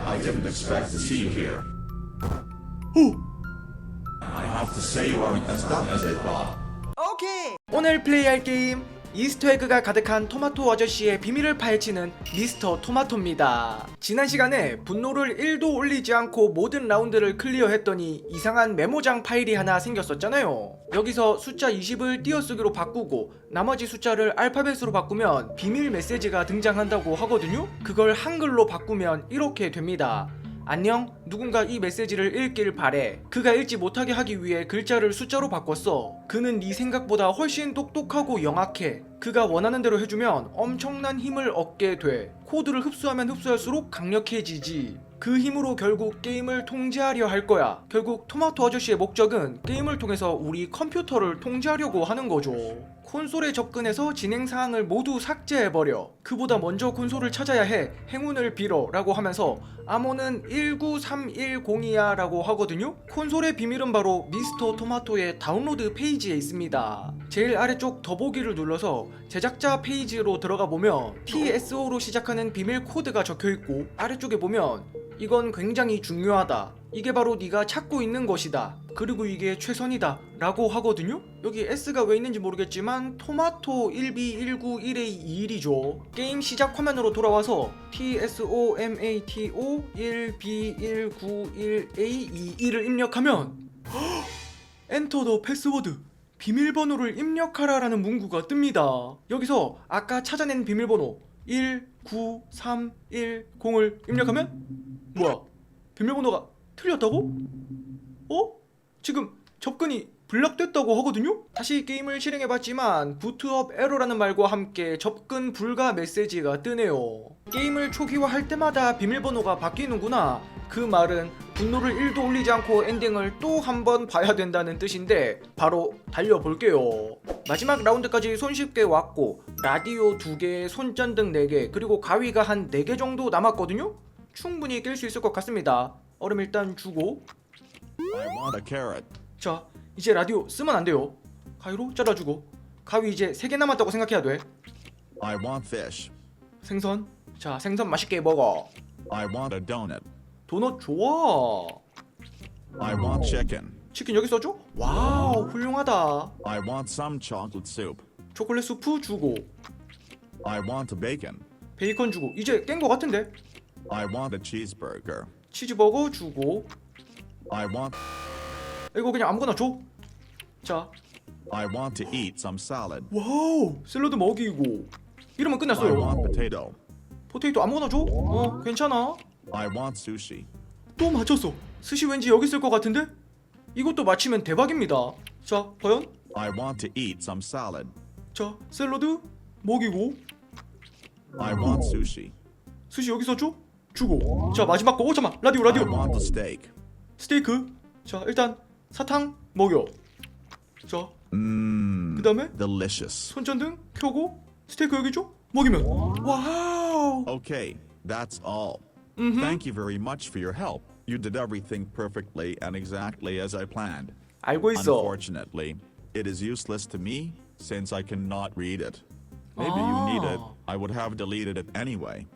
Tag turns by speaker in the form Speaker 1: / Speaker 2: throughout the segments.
Speaker 1: I didn't expect to see you here.
Speaker 2: 오!
Speaker 1: I have to say you aren't as dumb as I thought.
Speaker 2: 오케이! 오늘 플레이할 게임 이스터에그가 가득한 토마토 아저씨의 비밀을 파헤치는 미스터 토마토입니다. 지난 시간에 분노를 1도 올리지 않고 모든 라운드를 클리어했더니 이상한 메모장 파일이 하나 생겼었잖아요. 여기서 숫자 20을 띄어쓰기로 바꾸고 나머지 숫자를 알파벳으로 바꾸면 비밀 메시지가 등장한다고 하거든요. 그걸 한글로 바꾸면 이렇게 됩니다. 안녕 누군가 이 메시지를 읽길 바래. 그가 읽지 못하게 하기 위해 글자를 숫자로 바꿨어. 그는 네 생각보다 훨씬 똑똑하고 영악해. 그가 원하는 대로 해주면 엄청난 힘을 얻게 돼. 코드를 흡수하면 흡수할수록 강력해지지. 그 힘으로 결국 게임을 통제하려 할 거야. 결국 토마토 아저씨의 목적은 게임을 통해서 우리 컴퓨터를 통제하려고 하는 거죠 콘솔에 접근해서 진행 사항을 모두 삭제해버려. 그보다 먼저 콘솔을 찾아야 해. 행운을 빌어. 라고 하면서 암호는 19310이야 라고 하거든요. 콘솔의 비밀은 바로 미스터 토마토의 다운로드 페이지에 있습니다. 제일 아래쪽 더보기를 눌러서 제작자 페이지로 들어가 보면 TSO로 시작하는 비밀 코드가 적혀 있고 아래쪽에 보면 이건 굉장히 중요하다. 이게 바로 네가 찾고 있는 것이다. 그리고 이게 최선이다. 라고 하거든요? 여기 S가 왜 있는지 모르겠지만 토마토 1B191A21이죠. 게임 시작 화면으로 돌아와서 TSOMATO 1B191A22를 입력하면 엔터 더 패스워드 비밀번호를 입력하라 라는 문구가 뜹니다. 여기서 아까 찾아낸 비밀번호 19310을 입력하면 뭐야? 비밀번호가 틀렸다고? 어? 지금 접근이 블락됐다고 하거든요? 다시 게임을 실행해봤지만 부트업 에러라는 말과 함께 접근 불가 메시지가 뜨네요. 게임을 초기화할 때마다 비밀번호가 바뀌는구나. 그 말은 분노를 1도 올리지 않고 엔딩을 또 한 번 봐야 된다는 뜻인데 바로 달려볼게요. 마지막 라운드까지 손쉽게 왔고 라디오 2개, 손전등 4개, 그리고 가위가 한 4개 정도 남았거든요? 충분히 깰 수 있을 것 같습니다. 얼음 일단 주고
Speaker 1: I want a carrot.
Speaker 2: 자 이제 라디오 쓰면 안 돼요 가위로 잘라주고 가위 이제 3개 남았다고 생각해야 돼
Speaker 1: I want fish.
Speaker 2: 생선 자 생선 맛있게 먹어
Speaker 1: I want a donut.
Speaker 2: 도넛 좋아
Speaker 1: I want chicken.
Speaker 2: 치킨 여기 써줘? 와우 훌륭하다
Speaker 1: I want some chocolate soup.
Speaker 2: 초콜릿 수프 주고
Speaker 1: I want a bacon.
Speaker 2: 베이컨 주고 이제 깬 거 같은데
Speaker 1: I want a cheeseburger.
Speaker 2: 치즈버거 주고
Speaker 1: I want
Speaker 2: 이거 그냥 아무거나 줘 자
Speaker 1: I want to eat some salad.
Speaker 2: 와우 샐러드 먹이고 이러면
Speaker 1: I
Speaker 2: 끝났어요
Speaker 1: want potato.
Speaker 2: 포테이토 아무거나 줘? 어 괜찮아
Speaker 1: I want sushi.
Speaker 2: 또 맞췄어 스시 왠지 여기 있을 것 같은데? 이것도 맞히면 대박입니다 자 과연?
Speaker 1: I want to eat some salad.
Speaker 2: 자 샐러드 먹이고
Speaker 1: I want sushi.
Speaker 2: 스시 여기서 줘? 주고 자 마지막 거 오 잠만 라디오
Speaker 1: I
Speaker 2: 라디오
Speaker 1: want a steak.
Speaker 2: 스테이크 자 일단 사탕 먹여 자
Speaker 1: Mmm.
Speaker 2: 그다음에
Speaker 1: Delicious.
Speaker 2: 손전등 켜고 스테이크 여기 줘? 먹이면 와우
Speaker 1: Okay, that's all.
Speaker 2: 음흠.
Speaker 1: Thank you very much for your help. You did everything perfectly and exactly as I planned.
Speaker 2: 알고 있어
Speaker 1: Unfortunately, it is useless to me since I cannot read it. Maybe you need it.
Speaker 2: Ah.
Speaker 1: I would have deleted it anyway.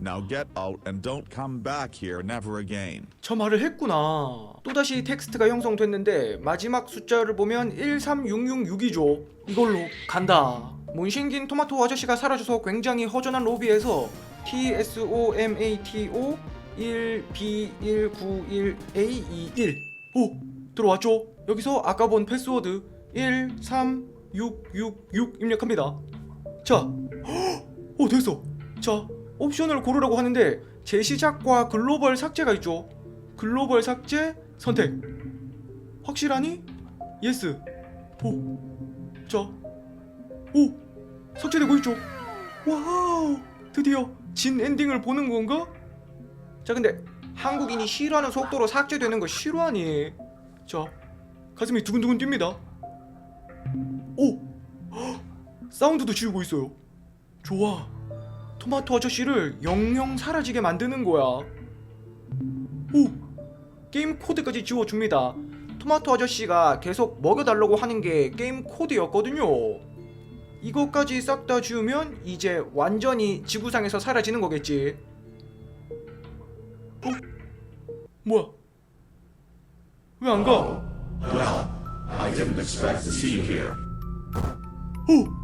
Speaker 1: Now get out and don't come back here never again.
Speaker 2: 저 말을 했구나. 또다시 텍스트가 형성됐는데 마지막 숫자를 보면 13666이죠. 이걸로 간다. 문신긴 토마토 아저씨가 사라져서 굉장히 허전한 로비에서 TSOMATO 1B191A21 오 들어왔죠? 여기서 아까 본 패스워드 13666 입력합니다. 자, 오 됐어. 자, 옵션을 고르라고 하는데 재시작과 글로벌 삭제가 있죠. 글로벌 삭제 선택. 확실하니? 예스. 오. 자, 오 삭제되고 있죠. 와우, 드디어 진 엔딩을 보는 건가? 자, 근데 한국인이 싫어하는 속도로 삭제되는 거 싫어하니? 자, 가슴이 두근두근 뜁니다. 오. 사운드도 지우고 있어요. 좋아. 토마토 아저씨를 영영 사라지게 만드는 거야. 오! 게임 코드까지 지워줍니다. 토마토 아저씨가 계속 먹여달라고 하는 게 게임 코드였거든요. 이것까지 싹 다 지우면 이제 완전히 지구상에서 사라지는 거겠지. 뭐야? 왜 안 가?
Speaker 3: Well,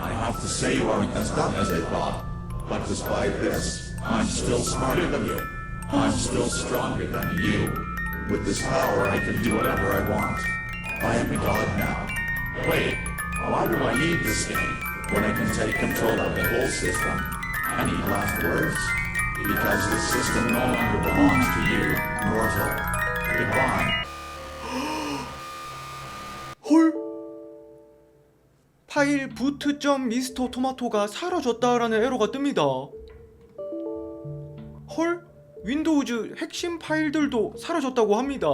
Speaker 3: I have to say you aren't as dumb as I thought. But despite this, I'm still smarter than you. I'm still stronger than you. With this power, I can do whatever I want. I am a god now. Wait, why do I need this game when I can take control of the whole system? Any last words? Because this system no longer belongs to you, mortal. Goodbye.
Speaker 2: 파일 부트.점 미스터 토마토가 사라졌다라는 에러가 뜹니다. 헐? 윈도우즈 핵심 파일들도 사라졌다고 합니다.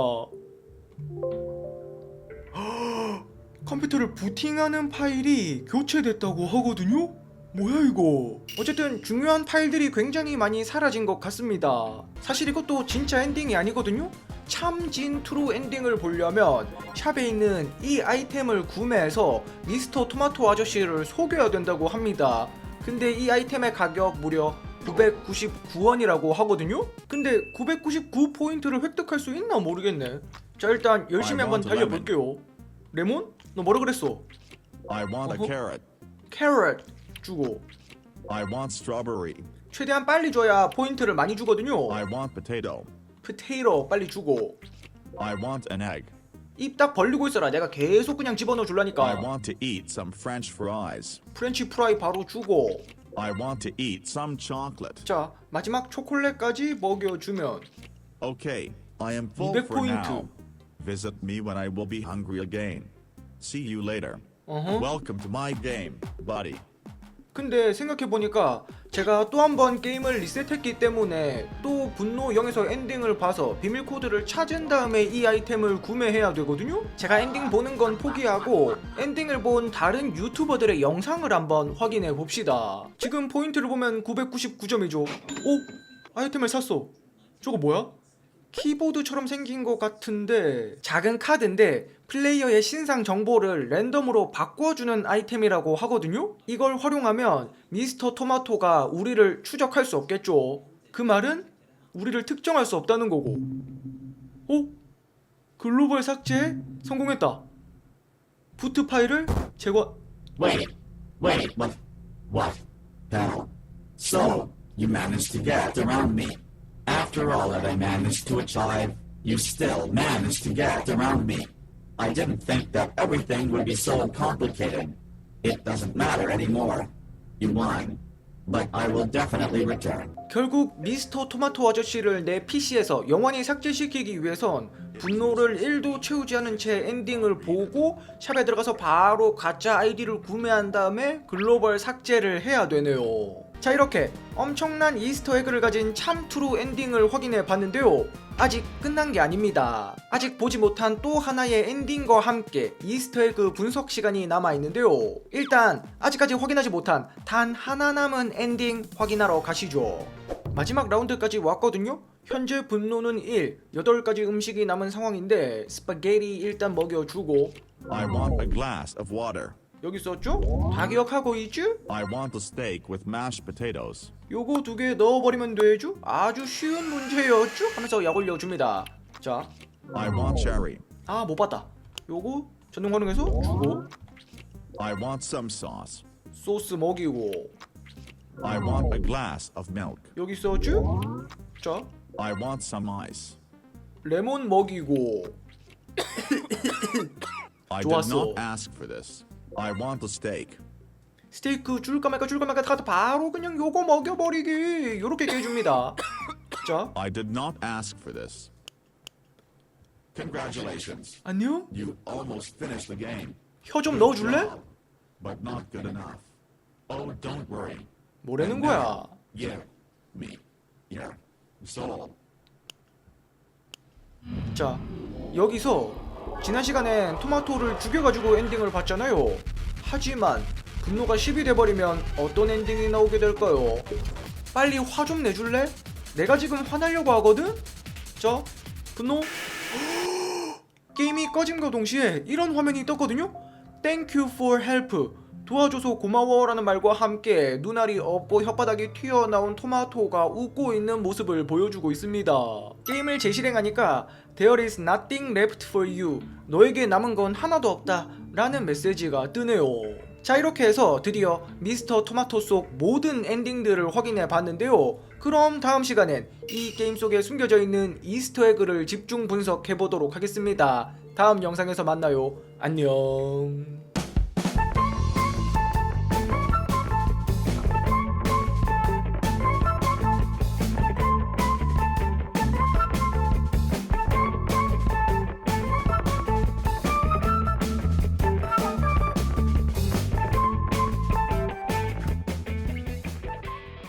Speaker 2: 컴퓨터를 부팅하는 파일이 교체됐다고 하거든요? 뭐야 이거? 어쨌든 중요한 파일들이 굉장히 많이 사라진 것 같습니다. 사실 이것도 진짜 엔딩이 아니거든요? 참진 트루 엔딩을 보려면 샵에 있는 이 아이템을 구매해서 미스터 토마토 아저씨를 속여야 된다고 합니다. 근데 이 아이템의 가격 무려 999원이라고 하거든요? 근데 999포인트를 획득할 수 있나 모르겠네. 자 일단 열심히 한번. 달려볼게요. 레몬? 너 뭐라 그랬어?
Speaker 1: I want a carrot.
Speaker 2: 캐럿 주고
Speaker 1: I want strawberry.
Speaker 2: 최대한 빨리 줘야 포인트를 많이 주거든요.
Speaker 1: I want potato.
Speaker 2: 포테이로 빨리 주고
Speaker 1: I want an egg.
Speaker 2: 입 딱 벌리고 있어라. 내가 계속 그냥 집어넣어
Speaker 1: I
Speaker 2: 줄라니까.
Speaker 1: want to eat some French fries.
Speaker 2: 프렌치 프라이 바로 주고.
Speaker 1: I want to eat some chocolate.
Speaker 2: 자 마지막 초콜릿까지 먹여주면
Speaker 1: Okay, I am full
Speaker 2: 200
Speaker 1: for
Speaker 2: 포인트.
Speaker 1: now. Visit me when I will be hungry again. See you later.
Speaker 2: 어허.
Speaker 1: Welcome to my game, buddy.
Speaker 2: 근데 생각해보니까 제가 또 한 번 게임을 리셋했기 때문에 또 분노 0에서 엔딩을 봐서 비밀 코드를 찾은 다음에 이 아이템을 구매해야 되거든요? 제가 엔딩 보는 건 포기하고 엔딩을 본 다른 유튜버들의 영상을 한번 확인해 봅시다. 지금 포인트를 보면 999점이죠. 오? 아이템을 샀어. 저거 뭐야? 키보드처럼 생긴 것 같은데 작은 카드인데 플레이어의 신상 정보를 랜덤으로 바꿔주는 아이템이라고 하거든요? 이걸 활용하면 미스터 토마토가 우리를 추적할 수 없겠죠. 그 말은 우리를 특정할 수 없다는 거고. 어? 글로벌 삭제 성공했다. 부트 파일을 제거.
Speaker 3: Wait, wait, what? What? How? So, you managed to get around me. After all that I managed to achieve, you still managed to get around me. I didn't think that everything would be so complicated. It doesn't matter anymore. You won. But I will definitely return.
Speaker 2: 결국 미스터 토마토 아저씨를 내 PC에서 영원히 삭제시키기 위해선 분노를 1도 채우지 않은 채 엔딩을 보고 샵에 들어가서 바로 가짜 아이디를 구매한 다음에 글로벌 삭제를 해야 되네요. 자 이렇게 엄청난 이스터 에그를 가진 참 트루 엔딩을 확인해 봤는데요. 아직 끝난 게 아닙니다. 아직 보지 못한 또 하나의 엔딩과 함께 이스터 에그 분석 시간이 남아 있는데요. 일단 아직까지 확인하지 못한 단 하나 남은 엔딩 확인하러 가시죠. 마지막 라운드까지 왔거든요. 현재 분노는 1, 8가지 음식이 남은 상황인데 스파게티 일단 먹여주고
Speaker 1: I want a glass of water.
Speaker 2: 여기 있었죠? 다 기억하고 있죠?
Speaker 1: I want a steak with mashed potatoes.
Speaker 2: 요거 두 개 넣어버리면 되죠? 아주 쉬운 문제였죠? 하면서 약 올려줍니다. 자,
Speaker 1: I want cherry.
Speaker 2: 아 못 봤다. 요거 전동 활용해서 주고
Speaker 1: I want some sauce.
Speaker 2: 소스 먹이고
Speaker 1: I want a glass of milk.
Speaker 2: 여기 있었죠? 자,
Speaker 1: I want some ice.
Speaker 2: 레몬 먹이고
Speaker 1: I
Speaker 2: 좋았어.
Speaker 1: did not ask for this. I want a steak.
Speaker 2: 스테이크 줄까 말까 줄까 말까 하다 바로 그냥 요거 먹여버리기 요렇게 깨줍니다. 자,
Speaker 1: I did not ask for this.
Speaker 3: Congratulations.
Speaker 2: 안녕?
Speaker 3: You almost finished the game.
Speaker 2: 혀 좀 넣어줄래?
Speaker 3: But not good enough. Oh, don't worry.
Speaker 2: 뭐라는 거야?
Speaker 3: Give me your soul.
Speaker 2: 자, 여기서 지난 시간엔 토마토를 죽여가지고 엔딩을 봤잖아요. 하지만 분노가 10이 돼버리면 어떤 엔딩이 나오게 될까요? 빨리 화 좀 내줄래? 내가 지금 화나려고 하거든? 자, 분노. 게임이 꺼짐과 동시에 이런 화면이 떴거든요? Thank you for help. 도와줘서 고마워라는 말과 함께 눈알이 없고 혓바닥이 튀어나온 토마토가 웃고 있는 모습을 보여주고 있습니다. 게임을 재실행하니까 There is nothing left for you. 너에게 남은 건 하나도 없다. 라는 메시지가 뜨네요. 자 이렇게 해서 드디어 미스터 토마토 속 모든 엔딩들을 확인해 봤는데요. 그럼 다음 시간엔 이 게임 속에 숨겨져 있는 이스터 에그를 집중 분석해 보도록 하겠습니다. 다음 영상에서 만나요. 안녕.